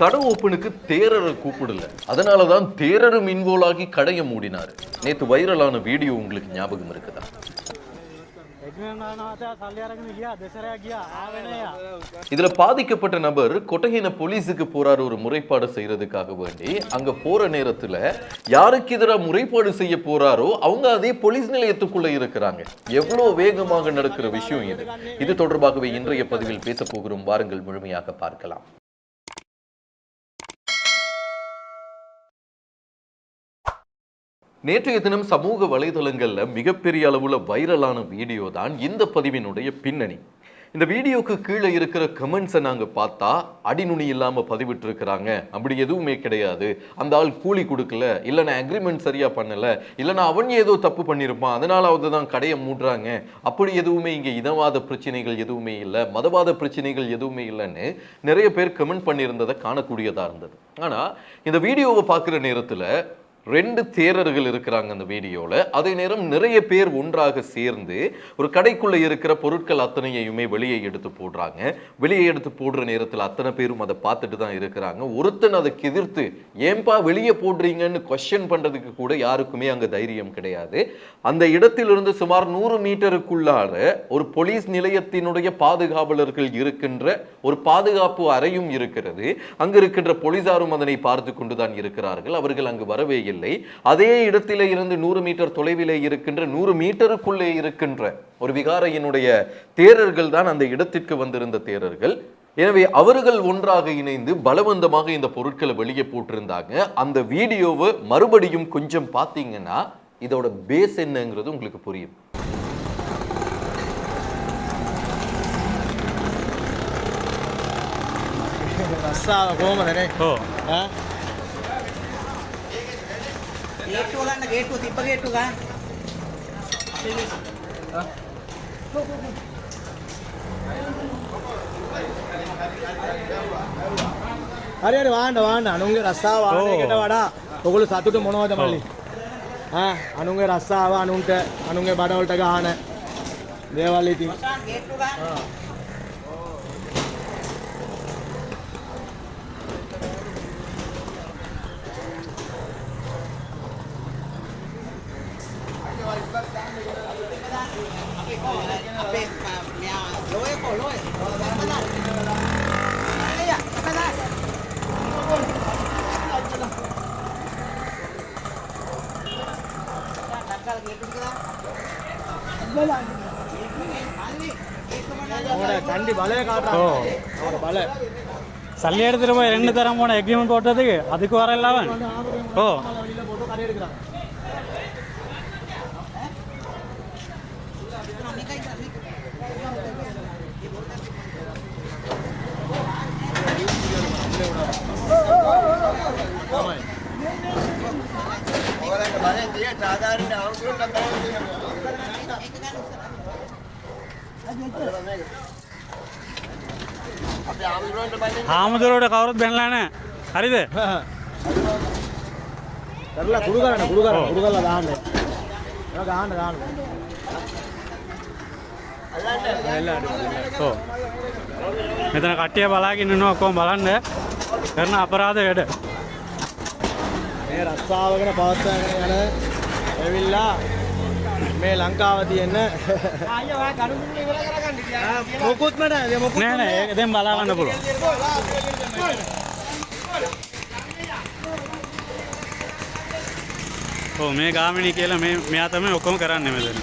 கடை ஓப்பனுக்கு தேரரை கூப்பிடல. அதனால தான் தேரரும் இன்வால்வ் ஆகி கடையை மூடினார். நேற்று வைரலான வீடியோ உங்களுக்கு ஞாபகம் இருக்குதா? இதுல பாதிக்கப்பட்ட நபர் கொட்டகையின போலீஸுக்கு போறாரு ஒரு முறைப்பாடு செய்யறதுக்காக வேண்டி. அங்க போற நேரத்துல யாருக்கு எதிராக முறைப்பாடு செய்ய போறாரோ அவங்க அதே போலீஸ் நிலையத்துக்குள்ள இருக்கிறாங்க. எவ்வளவு வேகமாக நடக்கிற விஷயம் இது. இது தொடர்பாகவே இன்றைய பதிவில் பேச போகிறோம். வாருங்கள் முழுமையாக பார்க்கலாம். நேற்றைய தினம் சமூக வலைதளங்களில் மிகப்பெரிய அளவில் வைரலான வீடியோ தான் இந்த பதிவினுடைய பின்னணி. இந்த வீடியோக்கு கீழே இருக்கிற கமெண்ட்ஸை நாங்கள் பார்த்தா அடிநுனி இல்லாமல் பதிவிட்டுருக்கிறாங்க. அப்படி எதுவுமே கிடையாது. அந்த ஆள் கூலி கொடுக்கல இல்லைனா நான் அக்ரிமெண்ட் சரியாக பண்ணலை இல்லைனா அவன் ஏதோ தப்பு பண்ணியிருப்பான் அதனாலாவது தான் கடையை மூடுறாங்க. அப்படி எதுவுமே இங்கே இனவாத பிரச்சனைகள் எதுவுமே இல்லை மதவாத பிரச்சனைகள் எதுவுமே இல்லைன்னு நிறைய பேர் கமெண்ட் பண்ணியிருந்ததை காணக்கூடியதாக இருந்தது. ஆனால் இந்த வீடியோவை பார்க்குற நேரத்தில் ரெண்டு தேரர்கள் இருக்கிறாங்க அந்த வீடியோவில் அதே நேரம் நிறைய பேர் ஒன்றாக சேர்ந்து ஒரு கடைக்குள்ளே இருக்கிற பொருட்கள் அத்தனையுமே வெளியே எடுத்து போடுறாங்க. வெளியே எடுத்து போடுற நேரத்தில் அத்தனை பேரும் அதை பார்த்துட்டு தான் இருக்கிறாங்க. ஒருத்தன் அதை கிதிர்த்து ஏன்பா வெளியே போடுறீங்கன்னு கொஸ்டின் பண்ணுறதுக்கு கூட யாருக்குமே அங்கே தைரியம் கிடையாது. அந்த இடத்திலிருந்து சுமார் நூறு மீட்டருக்குள்ளார ஒரு போலீஸ் நிலையத்தினுடைய பாதுகாவலர்கள் இருக்கின்ற ஒரு பாதுகாப்பு அறையும் இருக்கிறது. அங்கு இருக்கின்ற போலீசாரும் அதனை பார்த்து கொண்டு தான் இருக்கிறார்கள். அவர்கள் அங்கு வரவே இல்லை. தேவையில்லை அதே இடத்திலே இருந்து நூறு மீட்டர் தொலைவிலே இருக்கின்ற நூறு மீட்டருக்குள்ளே இருக்கின்ற ஒரு விகாரையினுடைய தேரர்கள் தான் அந்த இடத்திற்கு வந்திருந்த தேரர்கள். எனவே அவர்கள் ஒன்றாக இணைந்து பலவந்தமாக இந்த பொருட்களை வெளியே போட்டிருந்தாங்க. அந்த வீடியோவை மறுபடியும் கொஞ்சம் பார்த்தீங்கன்னா இதோட பேஸ் என்னங்கிறது உங்களுக்கு புரியும். ஓ. ගේට්ටුව ගන්න ගේට්ටුව තිබ්බ ගේට්ටුව ගන්න. හරි හරි වාන්න වාන්න අනුන්ගේ රස්සාාව වානයකට වඩා ඔගොලු සතුට මොනවද මල්ලි? අනුන්ගේ රස්සාාව අනුන්ට අනුන්ගේ බඩවලට ගහන දේවල් ඉතින්. ගේට්ටුව ගන්න. பலைய ஓ காட்டுறாங்க. அவங்களோட பல. சல்லி எடுத்துட்டு போய் ரெண்டு தரம் போன எக்ரிமெண்ட் போட்டதுக்கு அதுக்கு வரல அவன் ஓ. ஆமதூரோட கவரத் பண்ணலானே அரிது தெரியல குடுக்கறேன் குடுக்கறேன் குடுக்கல தான் தான் தான் ඕ මෙතන කට්ටිය බලාගෙනනවා ඔක්කොම බලන්න. කරන අපරාධ වැඩ. මේ රස්සාාවගෙන පවත්වාගෙන යන ඇවිල්ලා මේ ලංකාව තියෙන මොකුත්ම නෑ. මොකුත් නෑ නෑ ඒක දැන් බලා ගන්න පුළුවන්. ඔව් මේ ගාමිණී කියලා මේ මෙයා තමයි ඔක්කොම කරන්නේ මෙතන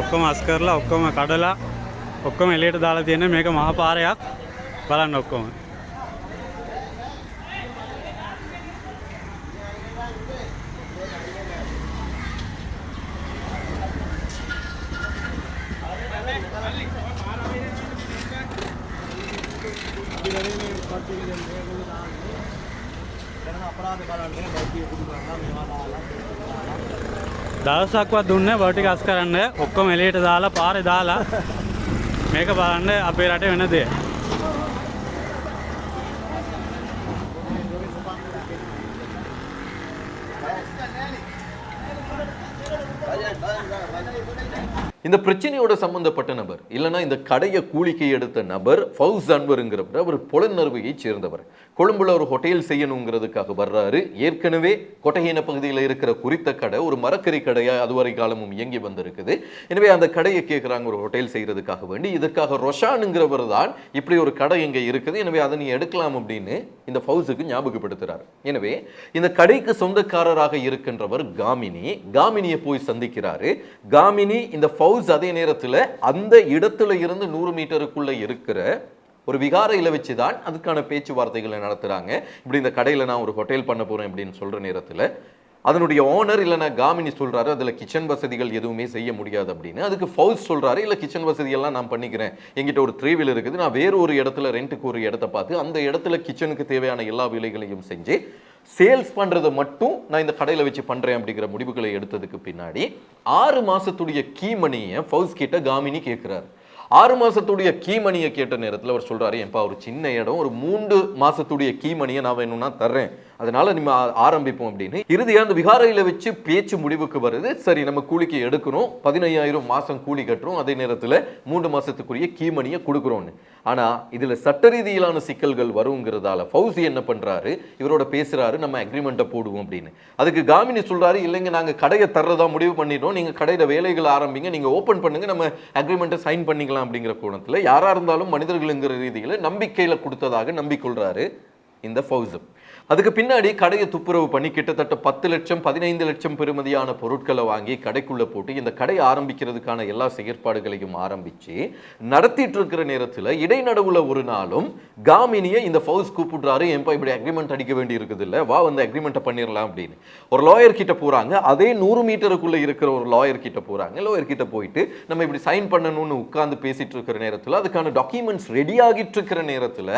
ඔක්කොම අස් කරලා ඔක්කොම කඩලා ඔක්කොම එළියට දාලා තියෙන මේක මහා පාරයක්. බලන්න ඔක්කොම. අපරාධ බලන්නේ බෞද්ධ කුඩු කරලා මේවා දාලා. දවසක්වත් දුන්න බටික අස් කරන්න. ඔක්කොම එලියට දාලා පාර දාලා. මේක බලන්න අපේ රට වෙන දේ. இந்த பிரச்சனையோட சம்பந்தப்பட்ட நபர் இல்லைன்னா இந்த கடையை கூலிக்கை எடுத்த நபர் ஃபவுஸ் அன்வருங்கிறவர் ஒரு புலனர்வையை சேர்ந்தவர். கொழும்புல ஒரு ஹோட்டல் செய்யணுங்கிறதுக்காக வர்றாரு. ஏற்கனவே கொட்டகையின பகுதியில் இருக்கிற குறித்த கடை ஒரு மரக்கறி கடையாக அதுவரை காலமும் இயங்கி வந்திருக்குது. எனவே அந்த கடையை கேட்குறாங்க ஒரு ஹோட்டல் செய்கிறதுக்காக வேண்டி இதற்காக ரொஷானுங்கிறவர் தான் இப்படி ஒரு கடை இங்கே இருக்குது. எனவே அதை நீ எடுக்கலாம் அப்படின்னு இந்த ஃபவுஸுக்கு ஞாபகப்படுத்துகிறார் எனவே இந்த கடைக்கு சொந்தக்காரராக இருக்கின்றவர் காமினி காமினியை போய் சந்திக்கிறாரு. காமினி இந்த ஃபவுஸ் அதே நேரத்தில் அந்த இடத்துல இருந்து நூறு மீட்டருக்குள்ளே இருக்கிற ஒரு விகாரையில் வச்சு தான் அதுக்கான பேச்சுவார்த்தைகளை நடத்துகிறாங்க இப்படி இந்த கடையில் நான் ஒரு ஹோட்டல் பண்ண போகிறேன் அப்படின்னு சொல்கிற நேரத்தில் அதனுடைய ஓனர் இல்லைனா காமினி சொல்கிறாரு அதில் கிச்சன் வசதிகள் எதுவுமே செய்ய முடியாது அப்படின்னு. அதுக்கு ஃபவுஸ் சொல்கிறாரு இல்லை கிச்சன் வசதியெல்லாம் நான் பண்ணிக்கிறேன். என்கிட்ட ஒரு த்ரீ வீல் இருக்குது. நான் வேறு ஒரு இடத்துல ரெண்ட்டுக்கு ஒரு இடத்த பார்த்து அந்த இடத்துல கிச்சனுக்கு தேவையான எல்லா வேலைகளையும் செஞ்சு சேல்ஸ் பண்ணுறதை மட்டும் நான் இந்த கடையில் வச்சு பண்ணுறேன் அப்படிங்கிற முடிவுகளை எடுத்ததுக்கு பின்னாடி ஆறு மாதத்துடைய கீ மணியை ஃபவுஸ் கிட்ட காமினி கேட்குறாரு ஆறு மாதத்துடைய கீமணியை கேட்ட நேரத்தில் அவர் சொல்கிறாரு ஏன்பா ஒரு சின்ன இடம் ஒரு மூன்று மாதத்துடைய கீமணியை நான் வேணும்னா தர்றேன். அதனால நம்ம ஆரம்பிப்போம் அப்படின்னு. இறுதியா அந்த விகாரையில வச்சு பேச்சு முடிவுக்கு வருது. சரி நம்ம கூலிக்கு எடுக்கிறோம் பதினையாயிரம் மாசம் கூலி கட்டுறோம். அதே நேரத்துல மூன்று மாசத்துக்குரிய கீமணியை கொடுக்குறோம்னு. ஆனா இதுல சட்ட ரீதியிலான சிக்கல்கள் வருங்கிறதால ஃபவுசி என்ன பண்றாரு? இவரோட பேசுறாரு நம்ம அக்ரிமெண்ட்டை போடுவோம் அப்படின்னு. அதுக்கு காமினி சொல்றாரு இல்லைங்க நாங்க கடையை தர்றதா முடிவு பண்ணிட்டோம். நீங்க கடையில வேலைகள் ஆரம்பிங்க. நீங்க ஓபன் பண்ணுங்க. நம்ம அக்ரிமெண்ட்டை சைன் பண்ணிக்கலாம் அப்படிங்கிற கோணத்துல யாரா இருந்தாலும் மனிதர்களுங்கிற ரீதியில நம்பிக்கையில கொடுத்ததாக நம்பிக்கொள்றாரு இந்த ஃபவுசம் அதுக்கு பின்னாடி கடையை துப்புரவு பண்ணி கிட்டத்தட்ட பத்து லட்சம் பதினைந்து லட்சம் பெறுமதியான பொருட்களை வாங்கி கடைக்குள்ளே போட்டு இந்த கடையை ஆரம்பிக்கிறதுக்கான எல்லா செயற்பாடுகளையும் ஆரம்பித்து நடத்திட்டு இருக்கிற நேரத்தில் இடைநடுவுல ஒரு நாளும் காமினியை இந்த ஃபவுஸ் கூப்பிடுறாரு. ஏன்பா இப்படி அக்ரிமெண்ட் அடிக்க வேண்டி இருக்குது இல்லை வா வந்து அக்ரிமெண்ட்டை பண்ணிடலாம் அப்படின்னு. ஒரு லாயர் கிட்ட போகிறாங்க அதே நூறு மீட்டருக்குள்ளே இருக்கிற ஒரு லாயர் கிட்ட போகிறாங்க லாயர் கிட்ட போயிட்டு நம்ம இப்படி சைன் பண்ணணும்னு உட்கார்ந்து பேசிட்டு இருக்கிற நேரத்தில் அதுக்கான டாக்குமெண்ட்ஸ் ரெடி ஆகிட்டு இருக்கிற நேரத்தில்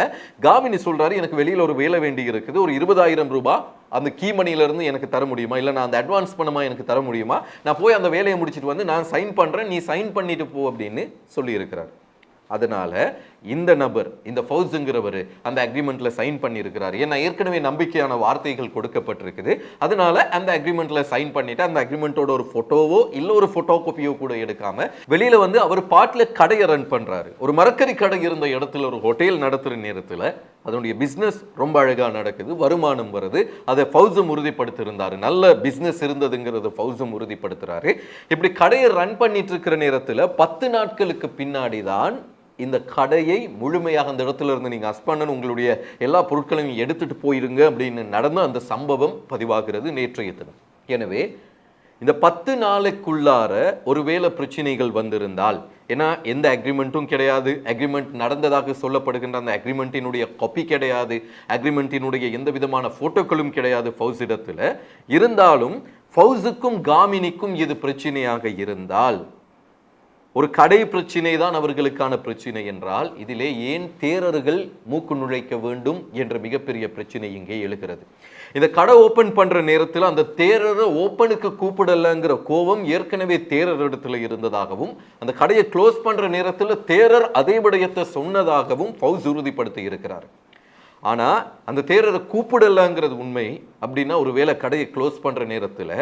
காமினி சொல்கிறாரு எனக்கு வெளியில் ஒரு வேலை வேண்டி இருக்குது ஒரு இருபதாயிரம் ரூபாய் அந்த கீ மணில இருந்து எனக்கு தர முடியுமா? இல்லை நான் அந்த அட்வான்ஸ் பணமாக எனக்கு தர முடியுமா? நான் போய் அந்த வேலையை முடிச்சிட்டு வந்து நான் சைன் பண்ணுறேன் நீ சைன் பண்ணிட்டு போ அப்படின்னு சொல்லியிருக்கிறார் அதனால் இந்த நபர் இந்த ஃபவுஸுங்கிறவர் அந்த அக்ரிமெண்ட்டில் சைன் பண்ணியிருக்கிறார். ஏன்னா ஏற்கனவே நம்பிக்கையான வார்த்தைகள் கொடுக்கப்பட்டிருக்குது. அதனால் அந்த அக்ரிமெண்ட்டில் சைன் பண்ணிவிட்டு அந்த அக்ரிமெண்ட்டோட ஒரு ஃபோட்டோவோ இல்லை ஒரு ஃபோட்டோ காப்பியோ கூட எடுக்காம வெளியில் வந்து அவர் பாட்டில் கடையை ரன் பண்ணுறாரு ஒரு மரக்கறி கடை இருந்த இடத்துல ஒரு ஹோட்டல் நடத்துகிற நேரத்தில் அதனுடைய பிஸ்னஸ் ரொம்ப அழகாக நடக்குது வருமானம் வருது. அதை ஃபவுஸும் உறுதிப்படுத்தியிருந்தாரு. நல்ல பிஸ்னஸ் இருந்ததுங்கிறத ஃபவுசம் உறுதிப்படுத்துறாரு. இப்படி கடையை ரன் பண்ணிட்டு இருக்கிற நேரத்தில் பத்து நாட்களுக்கு பின்னாடி தான் இந்த கடையை முழுமையாக அந்த இடத்துல இருந்து நீங்கள் ஹஸ்பண்டன் உங்களுடைய எல்லா பொருட்களையும் எடுத்துகிட்டு போயிருங்க அப்படின்னு நடந்த அந்த சம்பவம் பதிவாகிறது நேற்றைய தினம். எனவே இந்த பத்து நாளுக்குள்ளார ஒருவேளை பிரச்சனைகள் வந்திருந்தால் ஏன்னா எந்த அக்ரிமெண்ட்டும் கிடையாது. அக்ரிமெண்ட் நடந்ததாக சொல்லப்படுகின்ற அந்த அக்ரிமெண்ட்டினுடைய காப்பி கிடையாது. அக்ரிமெண்ட்டினுடைய எந்த விதமான ஃபோட்டோக்களும் கிடையாது ஃபவுஸ் இடத்துல. இருந்தாலும் ஃபவுஸுக்கும் காமினிக்கும் இது பிரச்சனையாக இருந்தால் ஒரு கடை பிரச்சினை தான் அவர்களுக்கான பிரச்சினை என்றால் இதிலே ஏன் தேரர்கள் மூக்கு நுழைக்க வேண்டும் என்ற மிகப்பெரிய பிரச்சனை இங்கே எழுகிறது. இந்த கடை ஓப்பன் பண்ணுற நேரத்தில் அந்த தேரரை ஓப்பனுக்கு கூப்பிடலைங்கிற கோபம் ஏற்கனவே தேரர் இடத்துல இருந்ததாகவும் அந்த கடையை க்ளோஸ் பண்ணுற நேரத்தில் தேரர் அதே விடயத்தை சொன்னதாகவும் ஃபவுஸ் உறுதிப்படுத்தி இருக்கிறார். ஆனால் அந்த தேரரை கூப்பிடலைங்கிறது உண்மை அப்படின்னா ஒருவேளை கடையை க்ளோஸ் பண்ணுற நேரத்தில்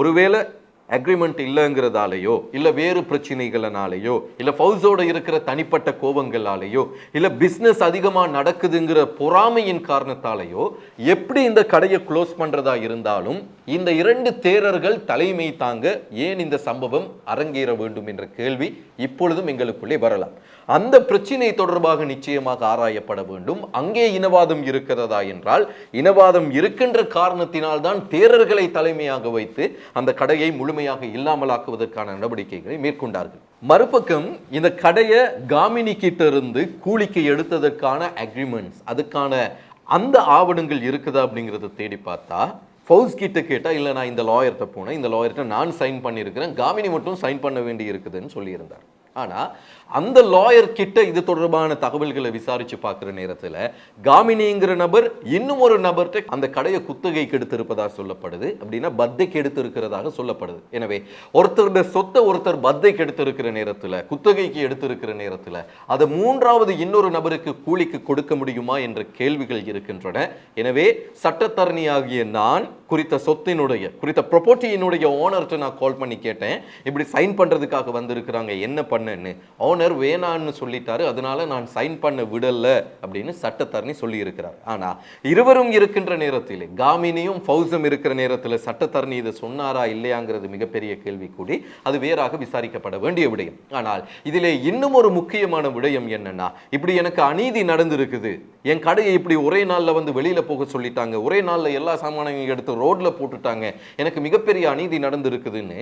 ஒருவேளை அக்ரிமெண்ட் இல்லைங்கிறதாலேயோ இல்லை வேறு பிரச்சனைகளினாலேயோ இல்லை ஃபவுஸோட இருக்கிற தனிப்பட்ட கோபங்களாலேயோ இல்லை பிஸ்னஸ் அதிகமாக நடக்குதுங்கிற பொறாமையின் காரணத்தாலேயோ எப்படி இந்த கடையை க்ளோஸ் பண்ணுறதா இருந்தாலும் இந்த இரண்டு தேரர்கள் தலைமை தாங்க ஏன் இந்த சம்பவம் அரங்கேற வேண்டும் என்ற கேள்வி இப்பொழுதும் எங்களுக்குள்ளே வரலாம். அந்த பிரச்சினை தொடர்பாக நிச்சயமாக ஆராயப்பட வேண்டும். அங்கே இனவாதம் இருக்கிறதா என்றால் இனவாதம் இருக்கின்ற காரணத்தினால் தான் தேரர்களை தலைமையாக வைத்து அந்த கடையை முழுமையாக இல்லாமலாக்குவதற்கான நடவடிக்கைகளை மேற்கொண்டார்கள். மறுபக்கம் இந்த கடையை காமினி கிட்ட இருந்து கூலிக்கு எடுத்ததற்கான அக்ரிமெண்ட்ஸ் அதுக்கான அந்த ஆவணங்கள் இருக்குதா அப்படிங்கிறத தேடி பார்த்தா ஃபவுஸ் கிட்ட கேட்டால் இல்லை நான் இந்த லாயர்கிட்ட போனேன். இந்த லாயர்கிட்ட நான் சைன் பண்ணியிருக்கிறேன். காமினி மட்டும் சைன் பண்ண வேண்டி இருக்குதுன்னு சொல்லியிருந்தார். ஆனால் அந்த லாயர் கிட்ட இது தொடர்பான தகவல்களை விசாரிச்சு பார்க்குற நேரத்தில் காமினிங்கிற நபர் இன்னும் ஒரு நபர்கிட்ட அந்த கடையை குத்தகைக்கு எடுத்திருப்பதாக சொல்லப்படுது அப்படின்னா பத்தைக்கு எடுத்திருக்கிறதாக சொல்லப்படுது. எனவே ஒருத்தருடைய சொத்தை ஒருத்தர் பத்தைக்கு எடுத்திருக்கிற நேரத்தில் குத்தகைக்கு எடுத்திருக்கிற நேரத்தில் அதை மூன்றாவது இன்னொரு நபருக்கு கூலிக்கு கொடுக்க முடியுமா என்ற கேள்விகள் இருக்கின்றன. எனவே சட்டத்தரணியாகிய நான் குறித்த சொத்தினுடைய குறித்த ப்ரொபர்ட்டியினுடைய ஓனர்கிட்ட நான் கால் பண்ணி கேட்டேன். இப்படி சைன் பண்றதுக்காக வந்திருக்கிறாங்க என்ன பண்ணேன்னு. ஓனர் வேணான்னு சொல்லிட்டாரு அதனால நான் சைன் பண்ண விடல அப்படின்னு சட்டத்தரணி சொல்லி இருக்கிறார் ஆனா இருவரும் இருக்கின்ற நேரத்தில் காமினியும் ஃபௌசும் இருக்கிற நேரத்தில் சட்டத்தரணி இதை சொன்னாரா இல்லையாங்கிறது மிகப்பெரிய கேள்வி கூடி அது வேறாக விசாரிக்கப்பட வேண்டிய விடயம். ஆனால் இதிலே இன்னும் ஒரு முக்கியமான விடயம் என்னன்னா இப்படி எனக்கு அநீதி நடந்திருக்குது என் கடையை இப்படி ஒரே நாளில் வந்து வெளியில் போக சொல்லிட்டாங்க. ஒரே நாளில் எல்லா சாமானையும் எடுத்து ரோட்டில் போட்டுட்டாங்க. எனக்கு மிகப்பெரிய அநீதி நடந்திருக்குதுன்னு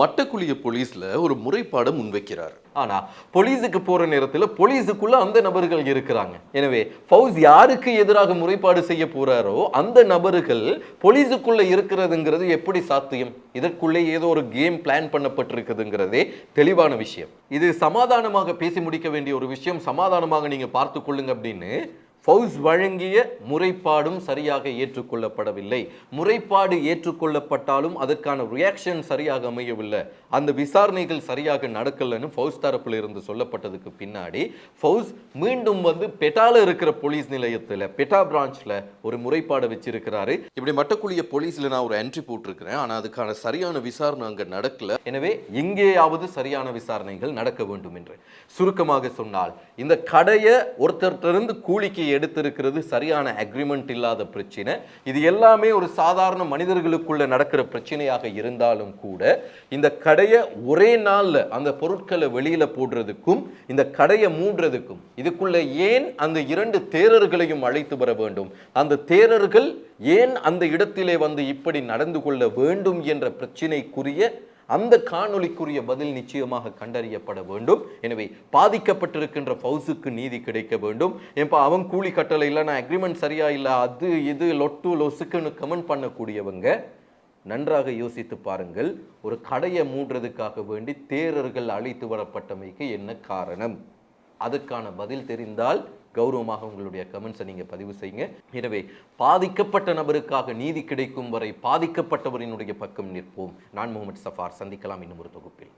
மட்டக்குழிய போலீஸில் ஒரு முறைப்பாடு முன்வைக்கிறார். ஆனால் போலீஸுக்கு போகிற நேரத்தில் போலீஸுக்குள்ளே அந்த நபர்கள் இருக்கிறாங்க. எனவே ஃபவுஸ் யாருக்கு எதிராக முறைப்பாடு செய்ய போகிறாரோ அந்த நபர்கள் போலீஸுக்குள்ளே இருக்கிறதுங்கிறது எப்படி சாத்தியம்? இதற்குள்ளே ஏதோ ஒரு கேம் பிளான் பண்ணப்பட்டிருக்குதுங்கிறதே தெளிவான விஷயம். இது சமாதானமாக பேசி முடிக்க வேண்டிய ஒரு விஷயம். சமாதானமாக நீங்கள் பார்த்து கொள்ளுங்க அப்படின்னு ஃபவுஸ் வழங்கிய முறைப்பாடும் சரியாக ஏற்றுக்கொள்ளப்படவில்லை. முறைப்பாடு ஏற்றுக்கொள்ளப்பட்டாலும் அதற்கான ரியாக்ஷன் சரியாக அமையவில்லை. அந்த விசாரணைகள் சரியாக நடக்கலைன்னு ஃபவுஸ் தரப்புல இருந்து சொல்லப்பட்டதுக்கு பின்னாடி ஃபவுஸ் மீண்டும் வந்து பெட்டால இருக்கிற போலீஸ் நிலையத்துல பெட்டா பிரான்ச்ல ஒரு முறைப்பாடை வச்சிருக்கிறாரு. இப்படி மட்டக்குழிய போலீஸ்ல நான் ஒரு என்ட்ரி போட்டிருக்கிறேன். ஆனா அதுக்கான சரியான விசாரணை அங்க நடக்கல. எனவே எங்கேயாவது சரியான விசாரணைகள் நடக்க வேண்டும் என்று சுருக்கமாக சொன்னால் இந்த கடையை ஒருத்தர்கிட்ட கூலிக்கு எடுத்திருக்கிறது சரியான அக்ரிமெண்ட் இல்லாத பிரச்சனை. இது எல்லாமே ஒரு சாதாரண மனிதர்களுக்குள்ள நடக்கிற பிரச்சனையாக இருந்தாலும் கூட இந்த கடையை ஒரே நாளில் அந்த பொருட்களை வெளியில் போடுறதுக்கும் இந்த கடையை மூடுறதுக்கும் இதுக்குள்ள ஏன் அந்த இரண்டு தேரர்களையும் அழைத்து வர வேண்டும்? அந்த தேரர்கள் ஏன் அந்த இடத்திலே வந்து இப்படி நடந்து கொள்ள வேண்டும் என்ற பிரச்சினைக்குரிய அந்த காணொளிக்குரிய பதில் நிச்சயமாக கண்டறியப்பட வேண்டும். எனவே பாதிக்கப்பட்டிருக்கின்ற ஃபவுஸுக்கு நீதி கிடைக்க வேண்டும். ஏன்பா அவன் கூலி கட்டளை இல்லை நான் அக்ரிமெண்ட் சரியா இல்லை அது இது லொட்டு லொசுக்குன்னு கமெண்ட் பண்ணக்கூடியவங்க நன்றாக யோசித்து பாருங்கள் ஒரு கடையை மூடுறதுக்காக வேண்டி தேரர்கள் அழைத்து வரப்பட்டமைக்கு என்ன காரணம்? அதுக்கான பதில் தெரிந்தால் கௌரவமாக உங்களுடைய கமெண்ட்ஸை நீங்கள் பதிவு செய்யுங்க. எனவே பாதிக்கப்பட்ட நபருக்காக நீதி கிடைக்கும் வரை பாதிக்கப்பட்டவரினுடைய பக்கம் நிற்போம். நான் முகமது சஃபார். சந்திக்கலாம் இன்னும் ஒரு தொகுப்பில்.